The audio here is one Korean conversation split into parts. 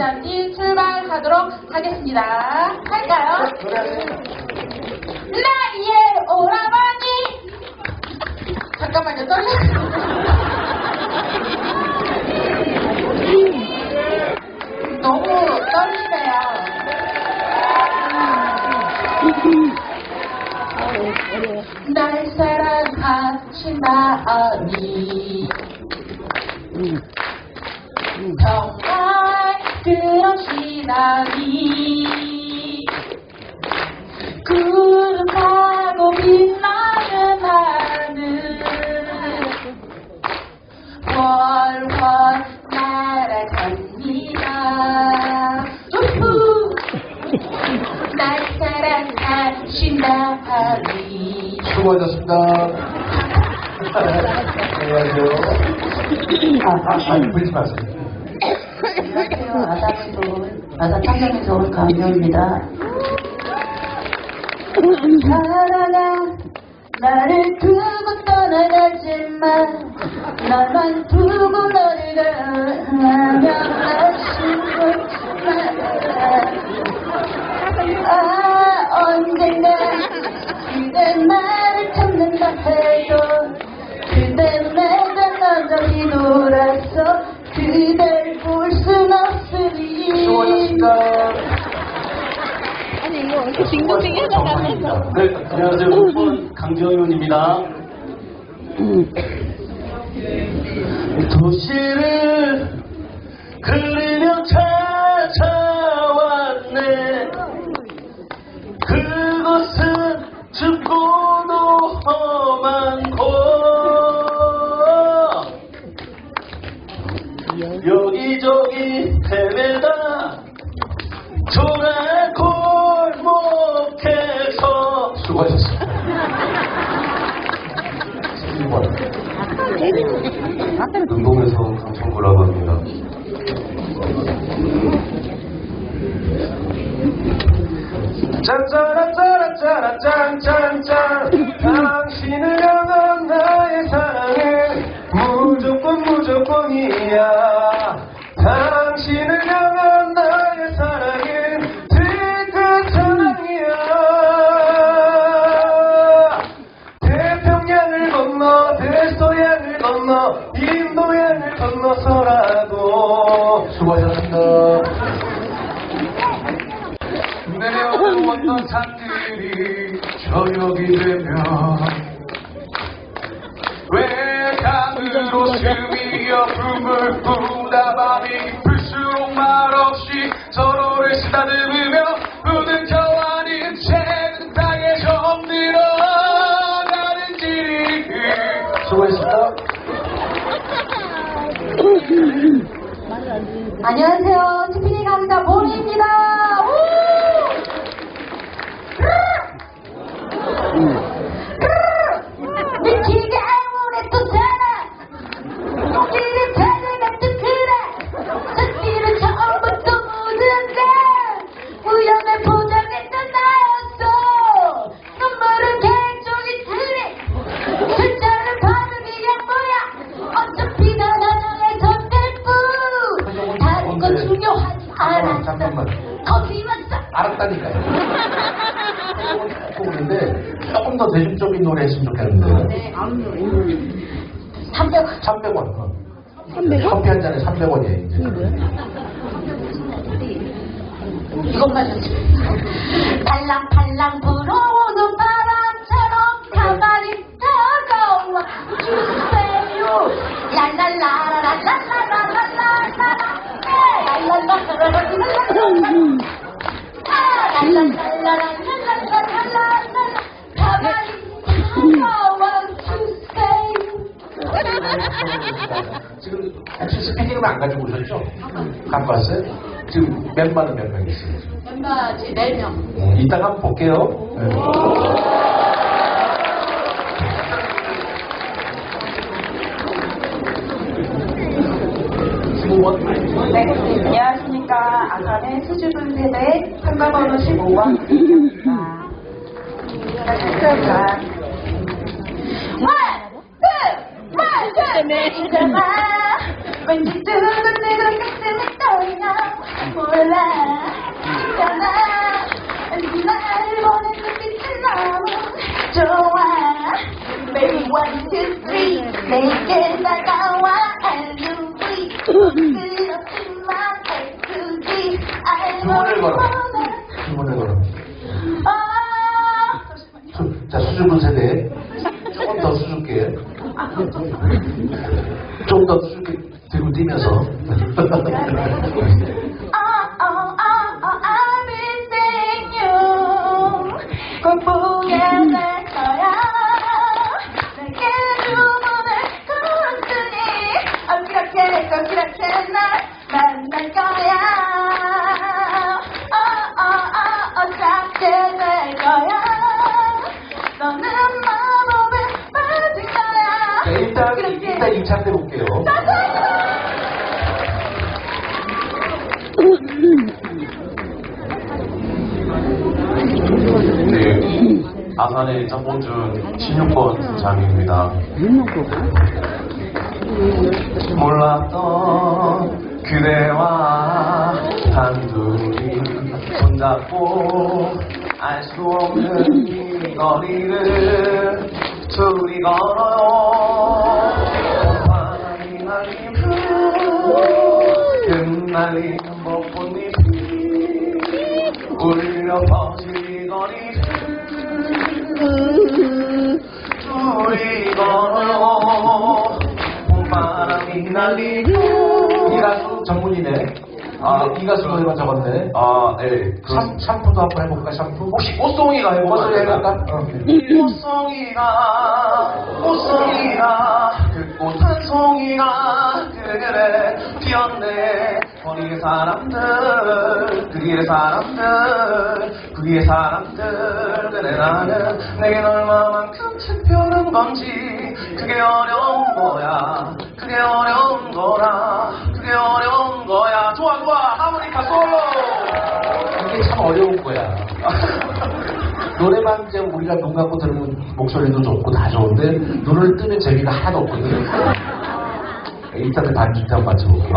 장지 출발하도록 하겠습니다. 할까요? 나의 오라버니! 잠깐만요, 떨려. 너무 떨리네요. 날 사랑하신 마음이 그러시다니 구름 타고 빛나는 하늘 월월 날아갑니다 우후 날 사랑하신다니 수고하셨습니다. 안녕하세요. 아, 아, 아니, 불지 마세요. 안녕하세요. 아산에서 온, 아산 탄장에서 온 강효입니다. 사랑아, 나를 두고 떠나가지만, 나만 두고 너를 가면 아쉬웠지만, 아, 언젠가 그대 나 이렇게 빙글빙 해나가면서 네, 안녕하세요. 후보 강정윤입니다. 도시를 그리며 찾아왔네. 그 운동에서 강청구라고 합니다. 짠짜라짜라짜라짠짠짠 저녁이 되면 외곽으로 스미어 품을 부다 밤이 불수록 말없이 서로를 쓰다듬으며 묻은 저와는 채는 땅에서 엎드러가는지 수고하셨습니다. 안녕하세요. 티피니 강사 모리입니다. 알았다니까요. 조금 오는데 조금 더 대중적인 노래 했으면 좋겠는데. 네. 300 300원. 어. 300원? 커피 한 잔에 300원이에요. 이제. 이것만 해주세요. 팔랑팔랑 불어오는 바람처럼 가만히 다가와 주세요. 랄랄라라랄랄라라랄라라 랄랄라라랄랄라라 랄랄라라랄랄라 지금 혹시 스피킹을 안 가지고 오셨죠? 갖고 왔어요? 지금 멤버는 몇 명 있어요? 멤버 제 4명. 음, 이따가 한번 볼게요. 네. 아산의 수줍은 세대 참가번호 15번 입니다. 시작합니다. One, two, one, two, 인정아 왠지 두근두근 가슴이 떨려 몰라. 있잖아 날 보는 눈빛은 너무 좋아. Baby one two three. 내게 다가 수줍은 세대. 조금 더 수줍게. 좀더 수줍게 들고 뛰면서. Oh, oh, oh, oh, 어, 그렇게, 꼭 그렇게 날 만날 거야. 일단 2차 때 볼게요. 네, 아산의 짬뽕준 16번 장입니다. 몰랐던 그대와 단둘이 손잡고 알 수 없는 이 거리를 둘이 걸어요 흩날리는 벚꽃잎이 울려 퍼질 이 거리를 둘이 걸어요 봄바람이 날리고 이 가수 전문이네. 아, 이 가수 노래만 적었네. 아, 네. 샴, 샴푸도 한번 해볼까, 샴푸? 혹시 꽃송이가? 해볼까? 어. 꽃송이가 꽃송이가 그 꽃한 송이가 그래 피었네. 거리의 사람들 그 길의 사람들 그 길의 사람들. 그래 나는 내겐 얼마만큼 특별한 건지 그게 어려운 거야. 그게 어려운 거라. 그게 어려운 거야. 좋아 좋아. 하모니카 솔로 이게 참 어려운 거야. 노래만 이제 우리가 눈 감고 들으면 목소리도 좋고 다 좋은데 눈을 뜨면 재미가 하나도 없거든. 일단은 반주 때 한번 맞춰볼게요.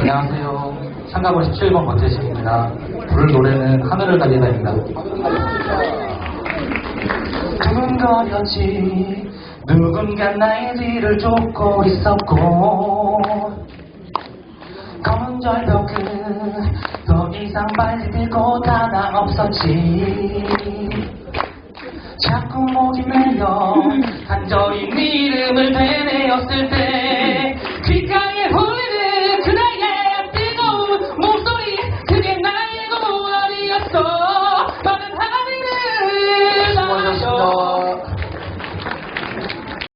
안녕하세요. 상가고 17번 권태식입니다. 부를 노래는 하늘을 달리다입니다. 두근거렸지 누군가 나의 뒤를 쫓고 있었고 검은 절벽 끝더 이상 발디딜 곳 하나 없었지. 자꾸 목이 메여 간절히 네 이름을 되뇌었을 때